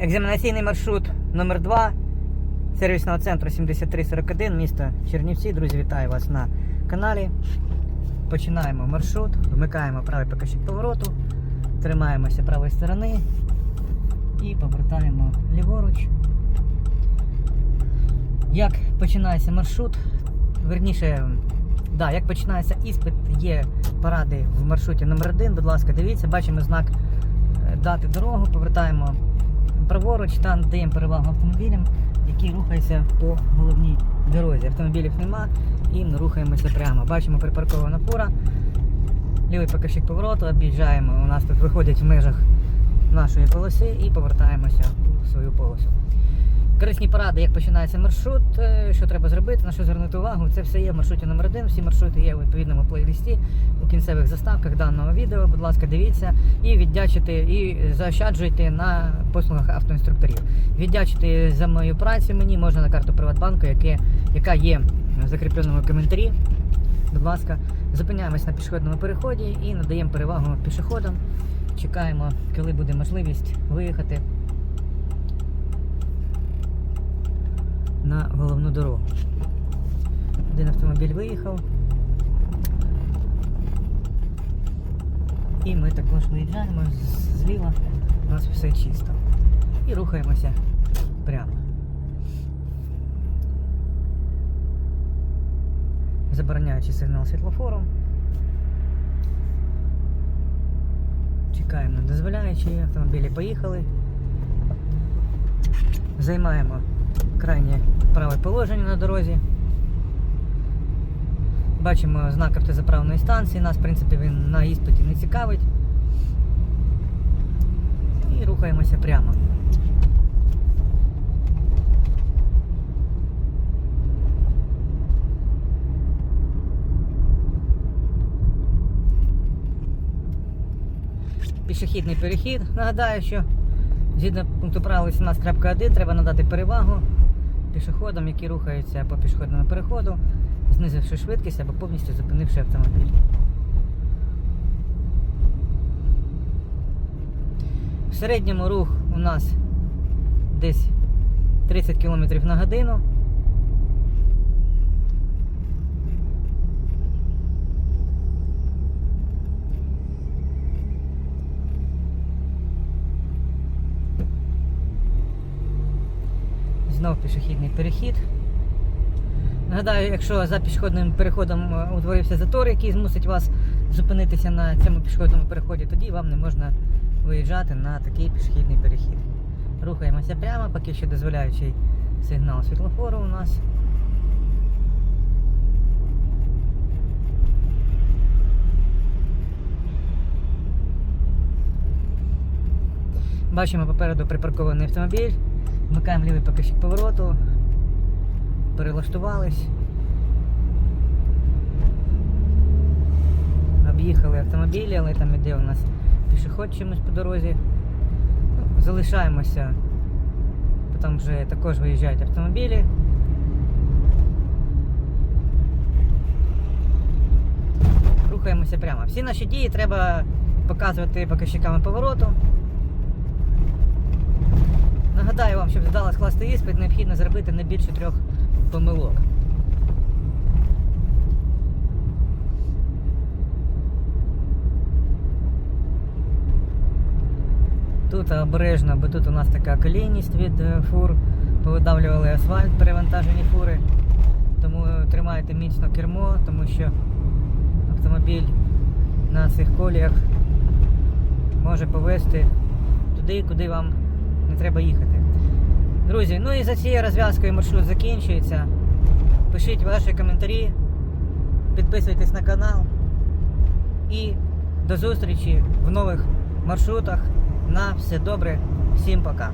Екзаменаційний маршрут номер 2 сервісного центру 7341, місто Чернівці. Друзі, вітаю вас на каналі. Починаємо маршрут, вмикаємо правий покажчик повороту, тримаємося правої сторони і повертаємо ліворуч. Як починається маршрут, верніше, да, як починається іспит, є поради в маршруті номер 1 Будь ласка, дивіться, бачимо знак е, дати дорогу, повертаємо праворуч та надаємо перевагу автомобілям, які рухаються по головній дорозі. Автомобілів нема і ми рухаємося прямо. Бачимо припаркована фура, лівий покажчик повороту, об'їжджаємо. У нас тут виходять в межах нашої полоси і повертаємося у свою полосу. Корисні поради, як починається маршрут, е, що треба зробити, на що звернути увагу. Це все є в маршруті номер 1 Всі маршрути є у відповідному плейлисті у кінцевих заставках даного відео. Будь ласка, дивіться і віддячити, і заощаджуйте на послугах автоінструкторів. Віддячити за мою працю мені можна на карту Приватбанку, яке, яка є в закріпленому коментарі. Будь ласка, зупиняємось на пішохідному переході і надаємо перевагу пішоходам. Чекаємо, коли буде можливість виїхати на головну дорогу. Один автомобіль виїхав. І ми також виїжджаємо зліва, у нас все чисто. І рухаємося прямо. Забороняючи сигнал світлофору. Чекаємо на дозволяючі, автомобілі поїхали. Займаємо крайнє праве положення на дорозі. Бачимо знак автозаправної станції, нас, в принципі, він на іспиті не цікавить. І рухаємося прямо. Пішохідний перехід. Нагадаю, що згідно пункту правил 18.1 треба надати перевагу пішоходам, які рухаються по пішохідному переходу, знизивши швидкість або повністю зупинивши автомобіль. В середньому рух у нас десь 30 км на годину. Знов пішохідний перехід. Нагадаю, якщо за пішохідним переходом е, утворився затор, який змусить вас зупинитися на цьому пішохідному переході, тоді вам не можна виїжджати на такий пішохідний перехід. Рухаємося прямо, поки що дозволяючий сигнал світлофору у нас. Бачимо попереду припаркований автомобіль. Вмикаємо лівий покажчик повороту. Перелаштувались. Об'їхали автомобілі, але там іде у нас пішоход чимось по дорозі. Ну, Залишаємося. Там вже також виїжджають автомобілі. Рухаємося прямо. Всі наші дії треба показувати показчиками повороту. Нагадаю вам, щоб вдало скласти іспит, необхідно зробити не більше трьох помилок. Тут обережно, бо тут у нас така колійність від е, фур, повидавлювали асфальт перевантажені фури. Тому тримайте міцно кермо, тому що автомобіль на цих коліях може повезти туди, куди вам треба їхати. Друзі, ну і за цією розв'язкою маршрут закінчується. Пишіть ваші коментарі, підписуйтесь на канал і до зустрічі в нових маршрутах. На все добре, всім пока.